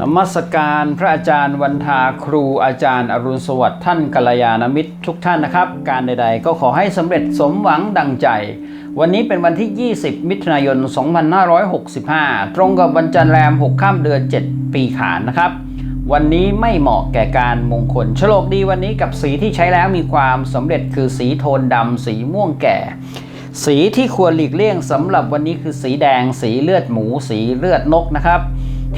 นมัสการพระอาจารย์วันทาครูอาจารย์อรุณสวัสดิ์ท่านกัลยาณมิตรทุกท่านนะครับ การใดๆก็ขอให้สำเร็จสมหวังดังใจ วันนี้เป็นวันที่ 20 มิถุนายน 2565 ตรงกับวันจันทร์แรม 6 ข้ามเดือน 7 ปีขานนะครับ วันนี้ไม่เหมาะแก่การมงคลโฉลกดีวันนี้กับสีที่ใช้แล้วมีความสำเร็จคือสีโทนดำสีม่วงแก่ สีที่ควรหลีกเลี่ยงสำหรับวันนี้คือสีแดง สีเลือดหมู สีเลือดนกนะครับ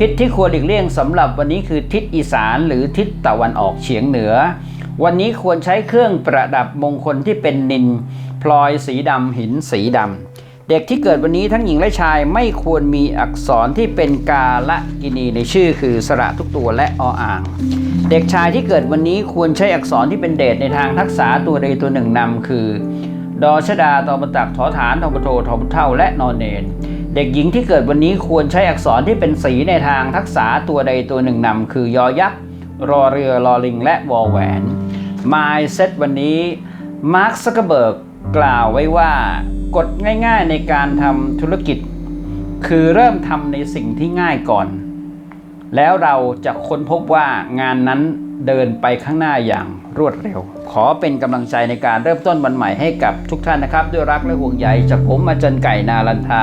ทิศที่ควรหลีกเลี่ยงสำหรับวันนี้คือทิศอีสานหรือทิศตะวันออกเฉียงเหนือ วันนี้ควรใช้เครื่องประดับมงคลที่เป็นนินพลอยสีดำหินสีดำเด็กที่เกิดวันนี้ทั้งหญิงและชายไม่ควรมีอักษรที่เป็นกาละกินีในชื่อคือสระทุกตัวและออ่าง เด็กชายที่เกิดวันนี้ควรใช้อักษรที่เป็นเดชในทางทักษะตัวใดตัวหนึ่งนำคือ ดอชดาตอประตักถอฐานทอปโททอปเท่าและนอนเนน เด็กหญิงที่เกิดวันนี้ควรใช้อักษรที่เป็นสีในทางทักษะตัวใดตัวหนึ่งนำคือยอยักษ์รอเรือรอลิง และวอแหวน Mindset วันนี้มาร์คซักเกอร์เบิร์กกล่าวไว้ว่ากฎง่ายๆในการทำธุรกิจ คือเริ่มทำในสิ่งที่ง่ายก่อน แล้วเราจะค้นพบว่างานนั้นเดินไปข้างหน้าอย่างรวดเร็ว ขอเป็นกำลังใจในการเริ่มต้นวันใหม่ให้กับทุกท่านนะครับ ด้วยรักและห่วงใยจากผมอาจารย์ไก่นาลันทา